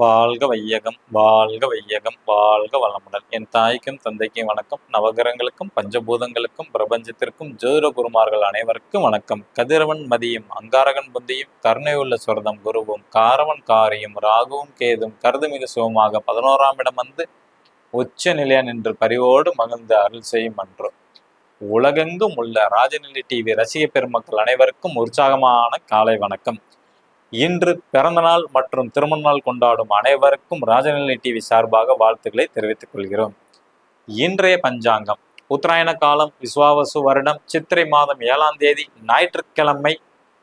வாழ்க வையகம் வாழ்க வையகம் வாழ்க வளமுடன். என் தாய்க்கும் தந்தைக்கும் வணக்கம். நவகிரகங்களுக்கும் பஞ்சபூதங்களுக்கும் பிரபஞ்சத்திற்கும் ஜோதிட குருமார்கள் அனைவருக்கும் வணக்கம். கதிரவன் மதியும் அங்காரகன் புந்தியும் கருணையுள்ள சுரதம் குருவும் காரவன் காரியும் ராகுவும் கேதும் கருதுமிகு சுகமாக பதினோராம் இடம் வந்து உச்ச நிலையா நின்று பரிவோடு மகிழ்ந்து அருள் செய்யும் அன்று. உலகெங்கும் உள்ள ராஜநிலை டிவி ரசிக பெருமக்கள் அனைவருக்கும் உற்சாகமான காலை வணக்கம். இன்று பிறந்தநாள் மற்றும் திருமண நாள் கொண்டாடும் அனைவருக்கும் ராஜநிலை டிவி சார்பாக வாழ்த்துக்களை தெரிவித்துக் கொள்கிறோம். இன்றைய பஞ்சாங்கம் உத்தராயண காலம் விஸ்வாவசு வருடம் சித்திரை மாதம் ஏழாம் தேதி ஞாயிற்றுக்கிழமை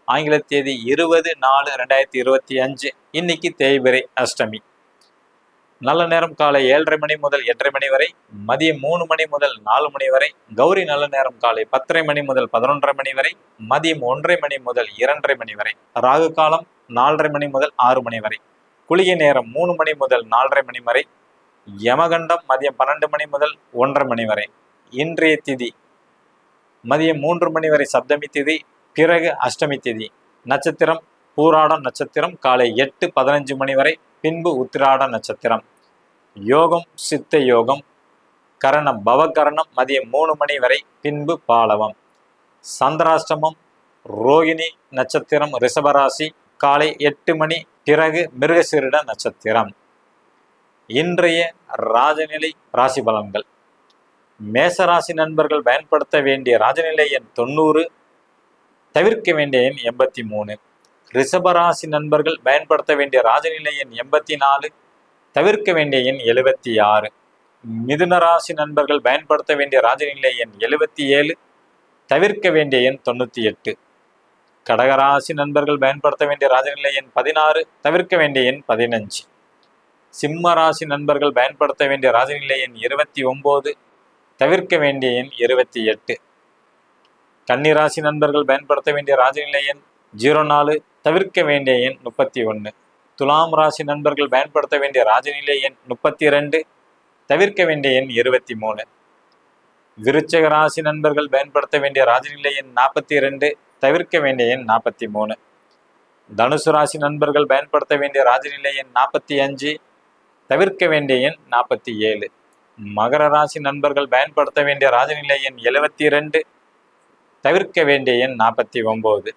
ஆங்கில தேதி இருபது நாலு ரெண்டாயிரத்தி இருபத்தி அஞ்சு இன்னைக்கு தேய்பிரை அஷ்டமி. நல்ல நேரம் காலை ஏழரை மணி முதல் எட்டரை மணி வரை மதியம் மூணு மணி முதல் நாலு மணி வரை கௌரி நல்ல நேரம் காலை பத்தரை மணி முதல் பதினொன்றரை மணி வரை மதியம் ஒன்றரை மணி முதல் இரண்டரை மணி வரை ராகு காலம் நாலரை மணி முதல் ஆறு மணி வரை குளிகை நேரம் மூணு மணி முதல் நாலரை மணி வரை யமகண்டம் மதியம் பன்னெண்டு மணி முதல் ஒன்றரை மணி வரை. இன்றைய திதி மதியம் மூன்று மணி வரை சப்தமி திதி பிறகு அஷ்டமி திதி. நட்சத்திரம் பூராடம் நட்சத்திரம் காலை எட்டு பதினஞ்சு மணி வரை பின்பு உத்திராட நட்சத்திரம். யோகம் சித்த யோகம் கரணம் பவகரணம் மதியம் மூணு மணி வரை பின்பு பாலவம். சந்திராஷ்டமம் ரோகிணி நட்சத்திரம் ரிஷபராசி காலை எட்டு மணி பிறகு மிருகசீரிட நட்சத்திரம். இன்றைய ராஜநிலை ராசி பலன்கள். மேசராசி நண்பர்கள் பயன்படுத்த வேண்டிய ராஜநிலை எண் தொண்ணூறு தவிர்க்க வேண்டிய எண் எண்பத்தி மூணு. ரிஷபராசி நண்பர்கள் பயன்படுத்த வேண்டிய ராஜநிலை எண் எண்பத்தி நாலு தவிர்க்க வேண்டிய எண் எழுபத்தி ஆறு. மிதுன ராசி நண்பர்கள் பயன்படுத்த வேண்டிய ராஜநிலை எண் எழுபத்தி ஏழு தவிர்க்க வேண்டிய எண் தொண்ணூற்றி எட்டு. கடகராசி நண்பர்கள் பயன்படுத்த வேண்டிய ராஜநிலை எண் பதினாறு தவிர்க்க வேண்டிய எண் பதினஞ்சு. சிம்ம ராசி நண்பர்கள் பயன்படுத்த வேண்டிய ராஜநிலை எண் இருபத்தி ஒம்பது தவிர்க்க வேண்டிய எண் இருபத்தி எட்டு. கன்னிராசி நண்பர்கள் பயன்படுத்த வேண்டிய ராஜநிலை எண் ஜீரோ நாலு தவிர்க்க வேண்டிய எண் முப்பத்தி ஒன்று துலாம் ராசி நண்பர்கள் பயன்படுத்த வேண்டிய ராஜநிலை எண் முப்பத்தி ரெண்டு. தவிர்க்க வேண்டிய எண் இருபத்தி மூணு. விருச்சக ராசி நண்பர்கள் பயன்படுத்த வேண்டிய ராஜநிலை எண் நாற்பத்தி ரெண்டு. தவிர்க்க வேண்டிய எண் நாற்பத்தி மூணு. தனுசு ராசி நண்பர்கள் பயன்படுத்த வேண்டிய ராஜநிலை எண் நாற்பத்தி அஞ்சு. தவிர்க்க வேண்டிய எண் நாற்பத்தி ஏழு. மகர ராசி நண்பர்கள் பயன்படுத்த வேண்டிய ராஜநிலை எண் எழுபத்தி ரெண்டு. தவிர்க்க வேண்டிய எண் நாற்பத்தி ஒம்பது.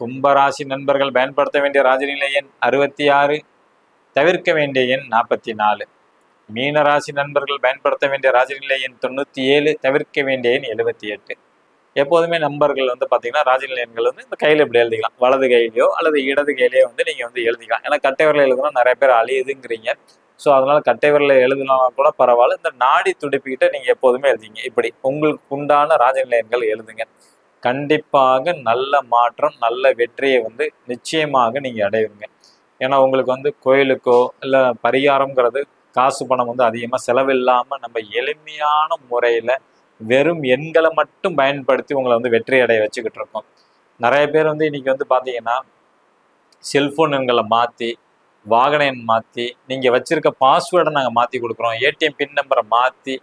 கும்பராசி நண்பர்கள் பயன்படுத்த வேண்டிய ராஜநிலை எண் அறுபத்தி ஆறு தவிர்க்க வேண்டிய எண் நாற்பத்தி நாலு மீனராசி நண்பர்கள் பயன்படுத்த வேண்டிய ராஜநிலை எண் தொண்ணூற்றி ஏழு தவிர்க்க வேண்டிய எண் எழுபத்தி எட்டு எப்போதுமே நம்பர்கள் வந்து பார்த்தீங்கன்னா ராஜநிலை எண்கள் வந்து இந்த கையில் இப்படி எழுதிக்கலாம். வலது கையிலையோ அல்லது இடது கையிலையோ வந்து நீங்கள் வந்து எழுதிக்கலாம். ஏன்னா கட்டை விரல எழுதுனா நிறைய பேர் அழியுதுங்கிறீங்க. ஸோ அதனால் கட்டை விரல எழுதுனா கூட பரவாயில்ல. இந்த நாடி துடிப்புக்கிட்ட நீங்கள் எப்போதுமே எழுதிங்க. இப்படி உங்களுக்கு உண்டான ராஜநிலை எண்கள் எழுதுங்க. கண்டிப்பாக நல்ல மாற்றம் நல்ல வெற்றியை வந்து நிச்சயமாக நீங்கள் அடைவீங்க. ஏன்னா உங்களுக்கு வந்து கோயிலுக்கோ இல்லை பரிகாரம்ங்கிறது காசு பணம் வந்து அதிகமாக செலவில்லாமல் நம்ம எளிமையான முறையில் வெறும் எண்களை மட்டும் பயன்படுத்தி உங்களை வந்து வெற்றி அடைய வச்சுக்கிட்டு இருக்கோம். நிறைய பேர் வந்து இன்னைக்கு வந்து பார்த்தீங்கன்னா செல்ஃபோன் எண்களை மாற்றி வாகன எண் மாற்றி நீங்கள் வச்சுருக்க பாஸ்வேர்டை நாங்கள் மாற்றி கொடுக்குறோம். ஏடிஎம் பின் நம்பரை மாற்றி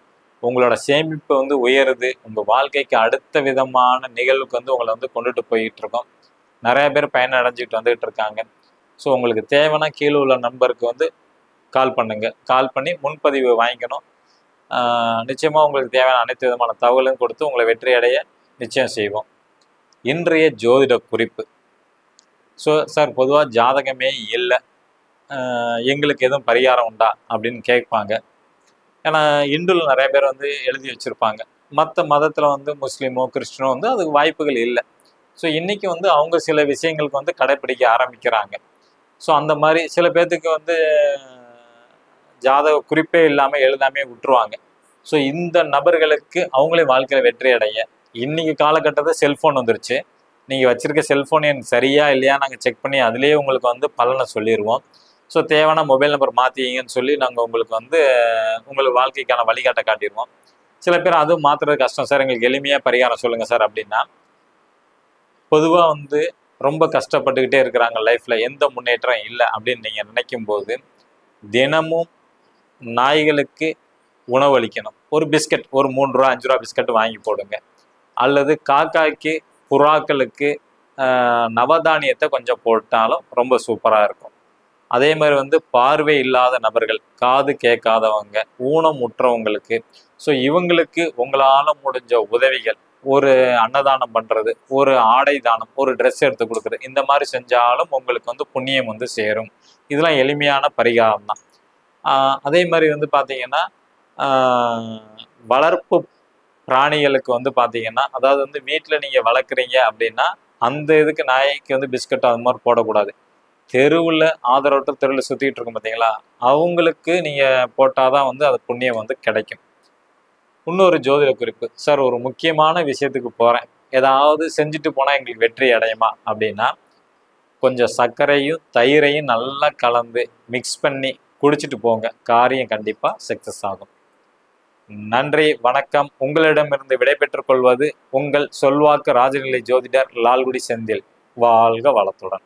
உங்களோட சேமிப்பு வந்து உயருது. உங்கள் வாழ்க்கைக்கு அடுத்த விதமான நிகழ்வுக்கு வந்து உங்களை வந்து கொண்டுட்டு போயிட்டு இருக்கோம் நிறைய பேர் பயன் அடைஞ்சிட்டு வந்துகிட்டு இருக்காங்க ஸோ உங்களுக்கு தேவைன்னா கீழே உள்ள நம்பருக்கு வந்து கால் பண்ணுங்க. கால் பண்ணி முன்பதிவு வாங்கிக்கணும். நிச்சயமாக உங்களுக்கு தேவையான அனைத்து விதமான தகவலும் கொடுத்து உங்களை வெற்றி அடைய நிச்சயம் செய்வோம். இன்றைய ஜோதிட குறிப்பு. ஸோ சார் பொதுவாக ஜாதகமே இல்லை. எங்களுக்கு எதுவும் பரிகாரம் உண்டா? அப்படின்னு கேட்பாங்க. ஏன்னா இந்துல நிறைய பேர் வந்து எழுதி வச்சுருப்பாங்க. மற்ற மதத்தில் வந்து முஸ்லீமோ கிறிஸ்டினோ வந்து அதுக்கு வாய்ப்புகள் இல்லை. ஸோ இன்றைக்கி வந்து அவங்க சில விஷயங்களுக்கு வந்து கடைப்பிடிக்க ஆரம்பிக்கிறாங்க. ஸோ அந்த மாதிரி சில பேர்த்துக்கு வந்து ஜாதக குறிப்பே இல்லாமல் எழுதாமே விட்டுருவாங்க. ஸோ இந்த நபர்களுக்கு அவங்களே வாழ்க்கையில் வெற்றி அடைய இன்றைக்கி காலகட்டத்தில் செல்ஃபோன் வந்துருச்சு. நீங்கள் வச்சுருக்க செல்ஃபோன் எண் சரியா இல்லையா நாங்கள் செக் பண்ணி அதுலேயே உங்களுக்கு வந்து பலனை சொல்லிடுவோம் ஸோ தேவையான மொபைல் நம்பர் மாற்றிங்கன்னு சொல்லி நாங்கள் உங்களுக்கு வந்து உங்களுக்கு வாழ்க்கைக்கான வழிகாட்ட காட்டிடுவோம் சில பேர் அதுவும் மாற்றுறது கஷ்டம். சார் எங்களுக்கு எளிமையாக பரிகாரம் சொல்லுங்கள் சார் அப்படின்னா பொதுவாக வந்து ரொம்ப கஷ்டப்பட்டுக்கிட்டே இருக்கிறாங்க லைஃப்பில் எந்த முன்னேற்றம் இல்லை அப்படின்னு நீங்கள் நினைக்கும் போது தினமும் நாய்களுக்கு உணவளிக்கணும் ஒரு பிஸ்கட் ஒரு மூணு ரூபா அஞ்சு ரூபா பிஸ்கட் வாங்கி போடுங்க. அல்லது காக்காய்க்கு புறாக்களுக்கு நவதானியத்தை கொஞ்சம் போட்டாலும் ரொம்ப சூப்பராக இருக்கும். அதே மாதிரி வந்து பார்வை இல்லாத நபர்கள் காது கேட்காதவங்க ஊனம் முற்றவங்களுக்கு ஸோ இவங்களுக்கு உங்களால் முடிஞ்ச உதவிகள் ஒரு அன்னதானம் பண்ணுறது ஒரு ஆடை தானம் ஒரு ட்ரெஸ் எடுத்து கொடுக்குறது இந்த மாதிரி செஞ்சாலும் உங்களுக்கு வந்து புண்ணியம் வந்து சேரும். இதெல்லாம் எளிமையான பரிகாரம் தான். அதே மாதிரி வந்து பார்த்தீங்கன்னா வளர்ப்பு பிராணிகளுக்கு வந்து பார்த்தீங்கன்னா அதாவது வந்து வீட்டில் நீங்கள் வளர்க்குறீங்க அப்படின்னா அந்த இதுக்கு நாய்க்கு வந்து பிஸ்கட் அது மாதிரி போடக்கூடாது. தெருவில் ஆதரவற்ற தெருவில் சுற்றிக்கிட்டு இருக்கும் பார்த்தீங்களா அவங்களுக்கு நீங்கள் போட்டால் தான் வந்து அது புண்ணியம் வந்து கிடைக்கும். இன்னொரு ஜோதிட குறிப்பு. சார் ஒரு முக்கியமான விஷயத்துக்கு போகிறேன் ஏதாவது செஞ்சுட்டு போனால் எங்களுக்கு வெற்றி அடையுமா? அப்படின்னா கொஞ்சம் சர்க்கரையும் தயிரையும் நல்லா கலந்து மிக்ஸ் பண்ணி குடிச்சிட்டு போங்க. காரியம் கண்டிப்பாக சக்ஸஸ் ஆகும். நன்றி வணக்கம். உங்களிடமிருந்து விடைபெற்றுக் கொள்வது உங்கள் சொல்வாக்கு ராஜநிலை ஜோதிடர் லால்குடி செந்தில். வாழ்க வளத்துடன்.